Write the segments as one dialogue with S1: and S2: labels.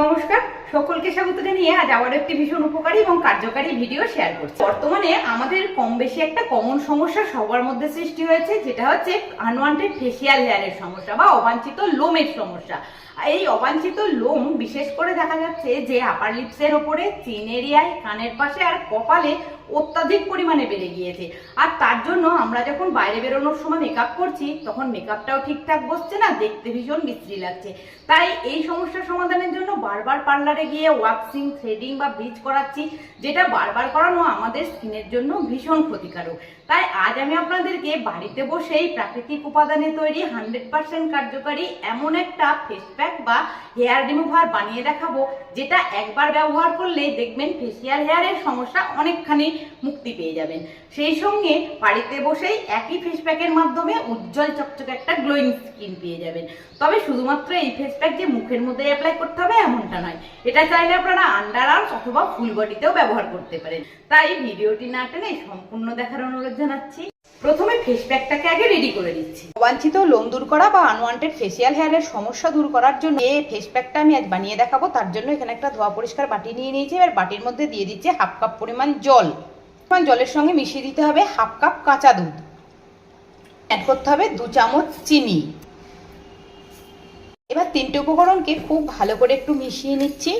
S1: নমস্কার, সকলকে স্বাগত জানিয়ে আজ আবার একটি ভীষণ উপকারী এবং কার্যকারী ভিডিও শেয়ার করছি। বর্তমানে আমাদের কম বেশি একটা কমন সমস্যা সবার মধ্যে সৃষ্টি হয়েছে, যেটা হচ্ছে আনওয়ান্টেড ফেসিয়াল হেয়ারের সমস্যা বা অবাঞ্ছিত লোমের সমস্যা। এই অবাঞ্ছিত লোম, বিশেষ করে দেখা যাচ্ছে যে আপার লিপসের ওপরে চিন এরিয়ায় কানের পাশে আর কপালে অত্যাধিক পরিমাণে বেড়ে গিয়েছে। আর তার জন্য আমরা যখন বাইরে বেরোনোর সময় মেকআপ করছি, তখন মেকআপটাও ঠিকঠাক বসছে না, দেখতে ভীষণ বিশ্রী লাগছে। তাই এই সমস্যার সমাধানের জন্য বারবার পার্লারে গিয়ে ওয়াক্সিং থ্রেডিং বা ব্লিচ করাচ্ছি, যেটা বারবার করানো আমাদের স্কিনের জন্য ভীষণ ক্ষতিকারক। তাই আজ আমি আপনাদেরকে বাড়িতে বসেই প্রাকৃতিক উপাদানে তৈরি হান্ড্রেড পার্সেন্ট কার্যকারী এমন একটা ফেস প্যাক বা হেয়ার রিমুভার বানিয়ে দেখাবো, যেটা একবার ব্যবহার করলেই দেখবেন ফেসিয়াল হেয়ারের সমস্যা অনেকখানি মুক্তি পেয়ে যাবেন। সেই সঙ্গে বাড়িতে বসেই একই ফেস প্যাকের মাধ্যমে উজ্জ্বল চকচকে একটা গ্লোয়িং স্কিন পেয়ে যাবেন। তবে শুধুমাত্র এই ফেস প্যাক যে মুখের মধ্যে অ্যাপ্লাই করতে হবে এমনটা নয়। এটা চাইলে আপনারা আন্ডার আর্মস অথবা ফুল বডিতেও ব্যবহার করতে পারেন। তাই ভিডিওটি না টেনে সম্পূর্ণ দেখার অনুরোধ জানাচ্ছি। প্রথমে ফেস প্যাকটাকে আগে রেডি করে নিচ্ছি। অবাঞ্ছিত লোম দূর করা বা আনওয়ান্টেড ফেসিয়াল হেয়ারের সমস্যা দূর করার জন্য এই ফেস প্যাকটা আমি আজ বানিয়ে দেখাবো। তার জন্য এখানে একটা ধোয়া পরিষ্কার বাটি নিয়ে নিয়েছি। এবার বাটির মধ্যে দিয়ে দিচ্ছি হাফ কাপ পরিমাণ জল। জলের সঙ্গে মিশিয়ে দিতে হবে হাফ কাপ কাঁচা দুধ। অ্যাড করতে হবে দু চামচ চিনি। এবার তিনটে উপকরণকে খুব ভালো করে একটু মিশিয়ে নিচ্ছি।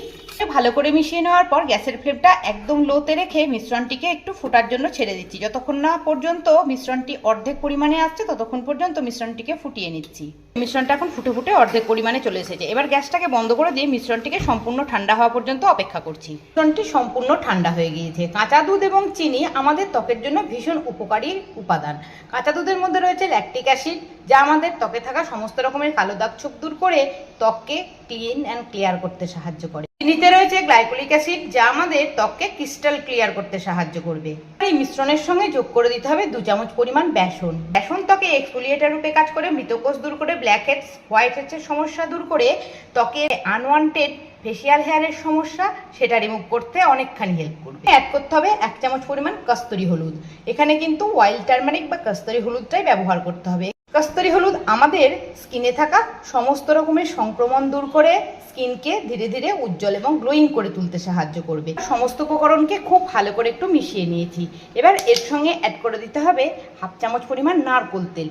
S1: ভালো করে মিশিয়ে নেওয়ার পর গ্যাসের ফ্লেমটা একদম লোতে রেখে মিশ্রণটিকে একটু ফোটার জন্য ছেড়ে দিচ্ছি। যতক্ষণ না পর্যন্ত মিশ্রণটি অর্ধেক পরিমাণে আসছে, ততক্ষণ পর্যন্ত মিশ্রণটিকে ফুটিয়ে নিচ্ছি। মিশ্রণটা এখন ফুটে ফুটে অর্ধেক পরিমাণে চলে এসেছে। এবার গ্যাসটাকে বন্ধ করে দিয়ে মিশ্রণটিকে সম্পূর্ণ ঠান্ডা হওয়া পর্যন্ত অপেক্ষা করছি। মিশ্রণটি সম্পূর্ণ ঠান্ডা হয়ে গিয়েছে। কাঁচা দুধ এবং চিনি আমাদের ত্বকের জন্য ভীষণ উপকারী উপাদান। কাঁচা দুধের মধ্যে রয়েছে ল্যাকটিক অ্যাসিড যা আমাদের ত্বকে থাকা সমস্ত রকমের কালো দাগ ছোপ দূর করে ত্বককে ক্লিন অ্যান্ড ক্লিয়ার করতে সাহায্য করে। চিনিতে রয়েছে গ্লাইকোলিক অ্যাসিড, যা আমাদের ত্বককে ক্রিস্টাল ক্লিয়ার করতে সাহায্য করবে। এই মিশ্রণের সঙ্গে যোগ করে দিতে হবে দু চামচ পরিমাণ বেসন। বেসন ত্বকে এক্সফোলিয়েটার রূপে কাজ করে, মৃতকোষ দূর করে ব্ল্যাক হেডস হোয়াইট হেডসের সমস্যা দূর করে, ত্বকে আনওয়ান্টেড ফেসিয়াল হেয়ারের সমস্যা, সেটা রিমুভ করতে অনেকখানি হেল্প করবে। অ্যাড করতে হবে এক চামচ পরিমাণ কস্তুরি হলুদ। এখানে কিন্তু ওয়াইল্ড টার্মারিক বা কস্তুরি হলুদটাই ব্যবহার করতে হবে। কস্তুরি হলুদ আমাদের স্কিনে থাকা সমস্ত রকমের সংক্রমণ দূর করে স্কিনকে ধীরে ধীরে উজ্জ্বল এবং গ্লোয়িং করে তুলতে সাহায্য করবে। সমস্ত উপকরণকে খুব ভালো করে একটু মিশিয়ে নিয়েছি। এবার এর সঙ্গে অ্যাড করে দিতে হবে হাফ চামচ পরিমাণ নারকোল তেল।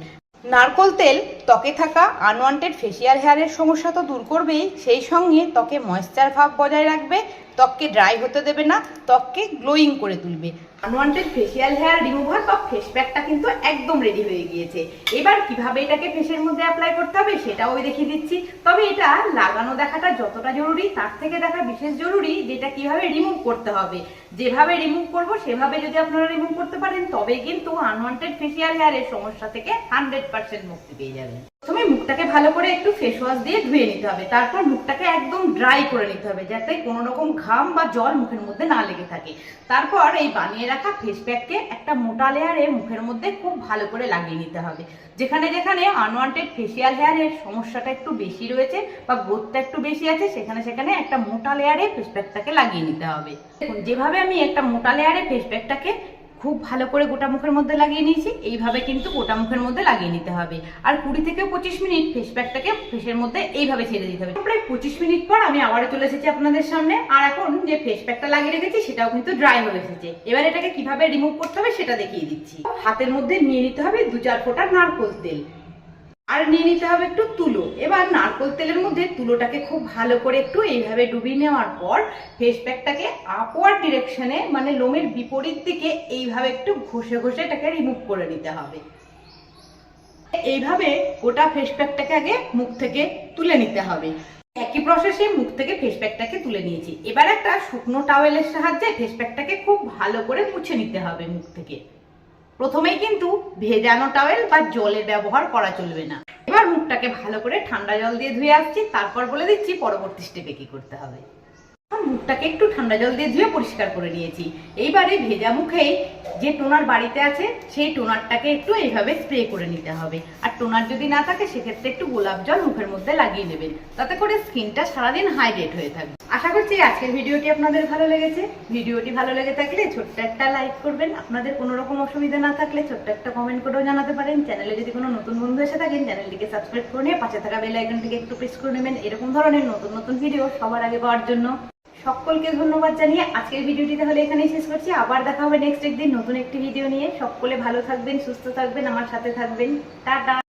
S1: নারকোল তেল ত্বকে থাকা আনওয়ান্টেড ফেসিয়াল হেয়ারের সমস্যা তো দূর করবেই, সেই সঙ্গে ত্বকে ময়েশ্চার ভাব বজায় রাখবে ত্বককে ড্রাই হতে দেবে না, ত্বককে গ্লোয়িং করে তুলবে। আনওয়ান্টেড ফেসিয়াল হেয়ার রিমুভার বা ফেস প্যাকটা কিন্তু একদম রেডি হয়ে গিয়েছে। এবার কীভাবে এটাকে ফেসের মধ্যে অ্যাপ্লাই করতে হবে সেটাও দেখিয়ে দিচ্ছি। তবে এটা লাগানো দেখাটা যতটা জরুরি, তার থেকে দেখা বিশেষ জরুরি যেটা কীভাবে রিমুভ করতে হবে। যেভাবে রিমুভ করব, সেভাবে যদি আপনারা রিমুভ করতে পারেন, তবে কিন্তু আনওয়ান্টেড ফেসিয়াল হেয়ারের সমস্যা থেকে হান্ড্রেড পার্সেন্ট মুক্তি পেয়ে যাবেন। প্রথমে মুখটাকে ভালো করে একটু ফেস ওয়াশ দিয়ে ধুয়ে নিতে হবে। তারপর মুখটাকে একদম ড্রাই করে নিতে হবে, যাতে কোনো রকম ঘাম বা জল মুখের মধ্যে না লেগে থাকে। তারপর এই বানিয়ে রাখা ফেস প্যাককে একটা মোটা লেয়ারে মুখের মধ্যে খুব ভালো করে লাগিয়ে নিতে হবে। যেখানে যেখানে আনওয়ান্টেড ফেসিয়াল হেয়ারের সমস্যাটা একটু বেশি রয়েছে বা গ্রোথটা একটু বেশি আছে, সেখানে সেখানে একটা মোটা লেয়ারে ফেস প্যাকটাকে লাগিয়ে নিতে হবে। দেখুন, যেভাবে আমি একটা মোটা লেয়ারে ফেস প্যাকটাকে খুব ভালো করে গোটা মুখের মধ্যে লাগিয়ে নিয়েছি। এইভাবে কিন্তু গোটা মুখের মধ্যে লাগিয়ে নিতে হবে। আর কুড়ি থেকে পঁচিশ মিনিট ফেস প্যাকটাকে ফেসের মধ্যে এইভাবে ছেড়ে দিতে হবে। প্রায় পঁচিশ মিনিট পর আমি আবারও চলে এসেছি আপনাদের সামনে। আর এখন যে ফেস প্যাকটা লাগিয়ে রেখেছি, সেটাও কিন্তু ড্রাই হয়ে এসেছে। এবার এটাকে কীভাবে রিমুভ করতে হবে, সেটা দেখিয়ে দিচ্ছি। হাতের মধ্যে নিয়ে নিতে হবে দু চার ফোঁটা নারকোল তেল। আর নিয়ে নিতে হবে একটু তুলো। এবার নারকোল তেলের মধ্যে তুলোটাকে খুব ভালো করে একটু এইভাবে ডুবিয়ে নেওয়ার পর ফেস প্যাকটাকে আপওয়ার্ড ডিরেকশনে মানে লোমের বিপরীত দিকে এইভাবে একটু ঘষে ঘষে এটাকে রিমুভ করে নিতে হবে। এইভাবে গোটা ফেস প্যাকটাকে আগে মুখ থেকে তুলে নিতে হবে। একই প্রসেসে মুখ থেকে ফেস প্যাকটাকে তুলে নিয়েছি। এবার একটা শুকনো টাওয়েলের সাহায্যে ফেস প্যাকটাকে খুব ভালো করে মুছে নিতে হবে মুখ থেকে। প্রথমেই কিন্তু ভেজানো টাওয়েল বা জলের ব্যবহার করা চলবে না। এবার মুখটাকে ভালো করে ঠান্ডা জল দিয়ে ধুয়ে আসছি। তারপর বলে দিচ্ছি পরবর্তী স্টেপে কি করতে হবে। মুখটাকে একটু ঠান্ডা জল দিয়ে ধুয়ে পরিষ্কার করে নিয়েছি। এইবারে ভেজা মুখেই যে টোনার বাড়িতে আছে, সেই টোনারটাকে একটু এইভাবে স্প্রে করে নিতে হবে। আর টোনার যদি না থাকে, সেক্ষেত্রে একটু গোলাপ জল মুখের মধ্যে লাগিয়ে নেবেন। তাতে করে স্কিনটা সারাদিন হাইড্রেট হয়ে থাকবে। আশা করছি আজকের ভিডিওটি আপনাদের ভালো লেগেছে। ভিডিওটি ভালো লেগে থাকলে ছোট্ট একটা লাইক করবেন। আপনাদের কোনো রকম অসুবিধা না থাকলে ছোট্ট একটা কমেন্ট করেও জানাতে পারেন। চ্যানেলে যদি কোনো নতুন বন্ধু এসে থাকেন চ্যানেলটিকে সাবস্ক্রাইব করে নিয়ে পাশে থাকা বেল আইকনটিকে একটু প্রেস করে নেবেন। এরকম ধরনের নতুন নতুন ভিডিও সবার আগে পাওয়ার জন্য। সকলকে ধন্যবাদ জানিয়ে আজকের ভিডিওটি তাহলে এখানেই শেষ করছি। আবার দেখা হবে নেক্সট একদিন নতুন একটি ভিডিও নিয়ে। সকলে ভালো থাকবেন, সুস্থ থাকবেন, আমার সাথে থাকবেন। টাটা!